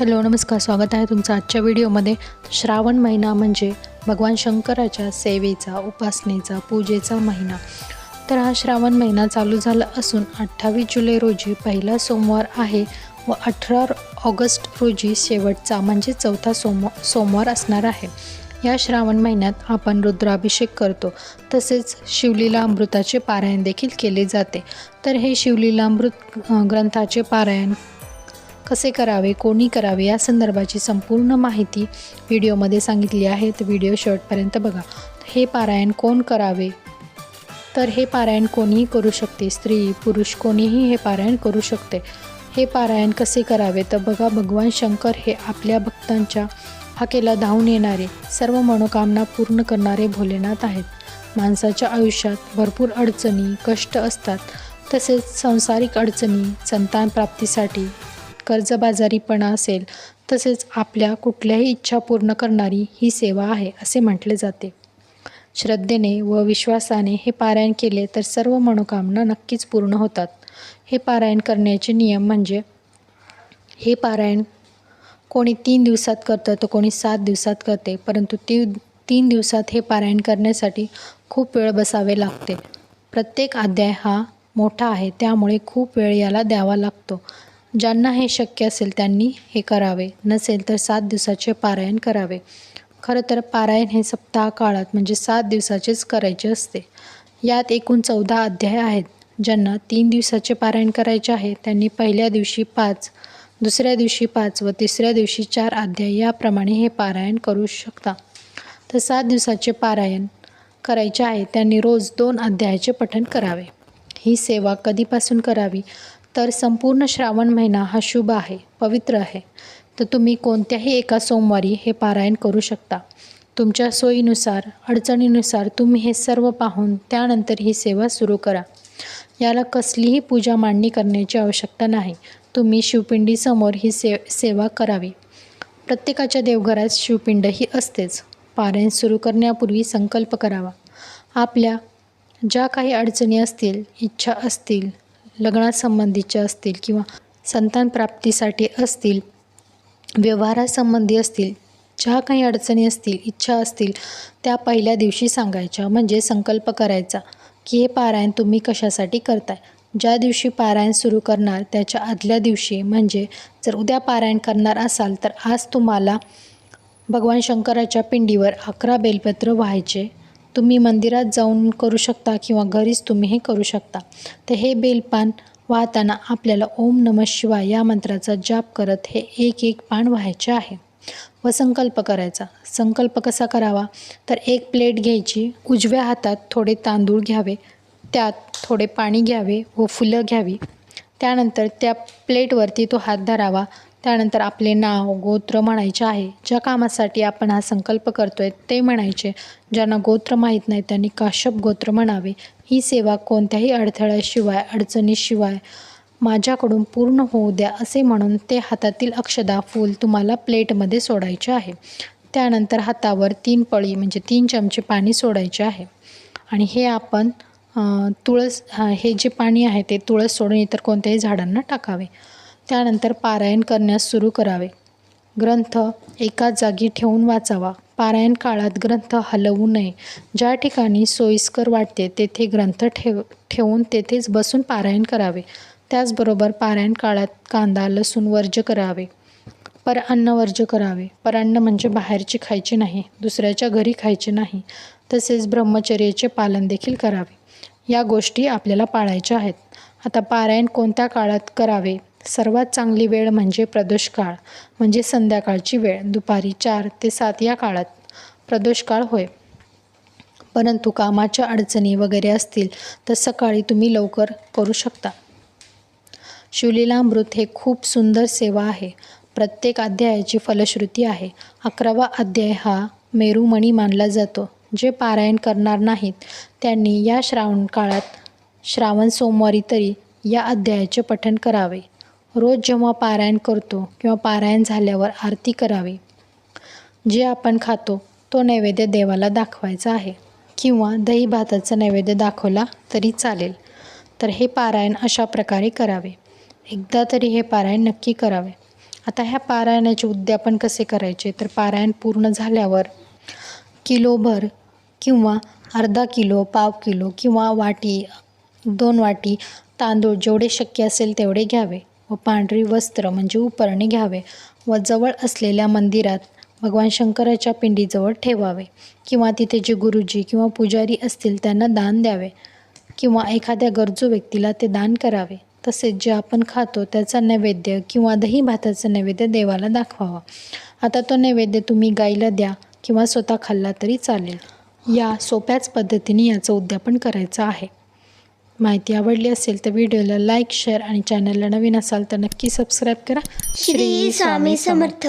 Hello नमस्कार स्वागत आहे तुमचं आजच्या व्हिडिओमध्ये. श्रावण महिना म्हणजे भगवान शंकराच्या सेवेचा उपासनेचा पूजेचा महिना. तर हा श्रावण महिना चालू झाला असून अठ्ठावीस जुलै रोजी पहिला सोमवार आहे व अठरा ऑगस्ट रोजी शेवटचा म्हणजे चौथा सोम सोमवार असणार आहे. या श्रावण महिन्यात आपण रुद्राभिषेक करतो. तसेच शिवलीला अमृताचे पारायण देखील केले जाते. तर हे शिवलीला अमृत ग्रंथाचे पारायण कसे करावे कोणी करावे या संदर्भाची संपूर्ण माहिती व्हिडिओमध्ये सांगितली आहे. तर व्हिडिओ शेवटपर्यंत बघा. हे पारायण कोण करावे? तर हे पारायण कोणीही करू शकते. स्त्री पुरुष कोणीही हे पारायण करू शकते. हे पारायण कसे करावे? तर बघा भगवान शंकर हे आपल्या भक्तांच्या हाकेला धावून येणारे सर्व मनोकामना पूर्ण करणारे भोलेनाथ आहेत. माणसाच्या आयुष्यात भरपूर अडचणी कष्ट असतात. तसेच सांसारिक अडचणी संतान प्राप्तीसाठी कर्जबाजारीपणा असेल तसेच आपल्या कुठल्याही इच्छा पूर्ण करणारी ही सेवा आहे असे म्हटले जाते. श्रद्धेने व विश्वासाने हे पारायण केले तर सर्व मनोकामना नक्कीच पूर्ण होतात. हे पारायण करण्याचे नियम म्हणजे हे पारायण कोणी तीन दिवसात करतं तर कोणी सात दिवसात करते परंतु ती तीन दिवसात हे पारायण करण्यासाठी खूप वेळ बसावे लागते. प्रत्येक अध्याय हा मोठा आहे त्यामुळे खूप वेळ याला द्यावा लागतो. ज्यांना हे शक्य असेल त्यांनी हे करावे. नसेल तर सात दिवसाचे पारायण करावे. खरं तर पारायण हे सप्ताह काळात म्हणजे सात दिवसाचेच करायचे असते. यात एकूण चौदा अध्याय आहेत. ज्यांना तीन दिवसाचे पारायण करायचे आहे त्यांनी पहिल्या दिवशी पाच दुसऱ्या दिवशी पाच व तिसऱ्या दिवशी चार अध्याय याप्रमाणे हे पारायण करू शकता. तर सात दिवसाचे पारायण करायचे आहे त्यांनी रोज दोन अध्यायाचे पठण करावे. ही सेवा कधीपासून करावी? तर संपूर्ण श्रावण महिना हा शुभ आहे पवित्र आहे. तर तुम्ही कोणत्याही एका सोमवारी हे पारायण करू शकता. तुमच्या सोयीनुसार अडचणीनुसार तुम्ही हे सर्व पाहून त्यानंतर ही सेवा सुरू करा. याला कसलीही पूजा मांडणी करण्याची आवश्यकता नाही. तुम्ही शिवपिंडीसमोर ही से सेवा करावी. प्रत्येकाच्या देवघरात शिवपिंड ही असतेच. पारायण सुरू करण्यापूर्वी संकल्प करावा. आपल्या ज्या काही अडचणी असतील इच्छा असतील लग्नासंबंधीच्या असतील किंवा संतान प्राप्तीसाठी असतील व्यवहारासंबंधी असतील ज्या काही अडचणी असतील इच्छा असतील त्या पहिल्या दिवशी सांगायच्या. म्हणजे संकल्प करायचा की हे पारायण तुम्ही कशासाठी करताय? ज्या दिवशी पारायण सुरू करणार त्याच्या आदल्या दिवशी. म्हणजे जर उद्या पारायण करणार असाल तर आज तुम्हाला भगवान शंकराच्या पिंडीवर अकरा बेलपत्र व्हायचे. तुम्ही मंदिरात जाऊन करू शकता किंवा घरीच तुम्ही हे करू शकता. तर हे बेलपान वाहताना आपल्याला ओम नम शिवाय या मंत्राचा जाप करत हे एक एक पान व्हायचे आहे. व संकल्प करायचा. संकल्प कसा करावा? तर एक प्लेट घ्यायची उजव्या हातात थोडे तांदूळ घ्यावे त्यात थोडे पाणी घ्यावे व फुलं घ्यावी. त्यानंतर त्या प्लेटवरती तो हात धरावा. त्यानंतर आपले नाव गोत्र म्हणायचे आहे. ज्या कामासाठी आपण हा संकल्प करतो आहे ते म्हणायचे. ज्यांना गोत्र माहीत नाही त्यांनी काश्यप गोत्र म्हणावे. ही सेवा कोणत्याही अडथळ्याशिवाय अडचणीशिवाय माझ्याकडून पूर्ण होऊ द्या असे म्हणून ते हातातील अक्षदा फूल तुम्हाला प्लेटमध्ये सोडायचे आहे. त्यानंतर हातावर तीन पळी म्हणजे तीन चमचे पाणी सोडायचे आहे. आणि हे आपण तुळस हा, हे जे पाणी आहे ते तुळस सोडून इतर कोणत्याही झाडांना टाकावे. त्यानंतर पारायण करण्यास सुरू करावे. ग्रंथ एकाच जागी ठेवून वाचावा. पारायण काळात ग्रंथ हलवू नये. ज्या ठिकाणी सोयीस्कर वाटते तेथे ग्रंथ ठेव ठेवून तेथेच बसून पारायण करावे. त्याचबरोबर पारायण काळात कांदा लसूण वर्ज्य करावे. पर अन्न वर्ज्य करावे. पर अन्न म्हणजे बाहेरचे खायचे नाही दुसऱ्याच्या घरी खायचे नाही तसेच ब्रह्मचर्याचे पालन देखील करावे. या गोष्टी आपल्याला पाळायच्या आहेत. आता पारायण कोणत्या काळात करावे? सर्वात चांगली वेळ म्हणजे प्रदोष काळ म्हणजे संध्याकाळची वेळ दुपारी चार ते सात या काळात. प्रदोष काळ होय. परंतु कामाच्या अडचणी वगैरे असतील तर सकाळी तुम्ही लवकर करू शकता. शिवलीलामृत हे खूप सुंदर सेवा आहे. प्रत्येक अध्यायाची फलश्रुती आहे. अकरावा अध्याय हा मेरुमणी मानला जातो जे पारायण करणार नाहीत. त्यांनी या श्रावण काळात श्रावण सोमवारी तरी या अध्यायाचे पठण करावे. रोज जेव्हा पारायण करतो किंवा पारायण झाल्यावर आरती करावी. जे आपण खातो तो नैवेद्य देवाला दाखवायचा आहे. किंवा दही भाताचा नैवेद्य दाखवला तरी चालेल. तर हे पारायण अशा प्रकारे करावे. एकदा तरी हे पारायण नक्की करावे. आता ह्या पारायणाचे उद्यापन कसे करायचे? तर पारायण पूर्ण झाल्यावर किलोभर किंवा अर्धा किलो पाव किलो किंवा वाटी दोन वाटी तांदूळ जेवढे शक्य असेल तेवढे घ्यावे व पांढरी वस्त्र म्हणजे उपरणे घ्यावे व जवळ असलेल्या मंदिरात भगवान शंकराच्या पिंडीजवळ ठेवावे किंवा तिथे जे गुरुजी किंवा पुजारी असतील त्यांना दान द्यावे किंवा एखाद्या गरजू व्यक्तीला ते दान करावे. तसेच जे आपण खातो त्याचा नैवेद्य किंवा दही भाताचा नैवेद्य देवाला दाखवावा. आता तो नैवेद्य तुम्ही गाईला द्या किंवा स्वतः खाल्ला तरी चालेल. या सोप्याच पद्धतीने याचं उद्यापन करायचं आहे. माहिती आवडली असेल तर व्हिडिओला लाईक शेअर आणि चॅनलला नवीन असाल तर नक्की सबस्क्राईब करा. श्री स्वामी समर्थ.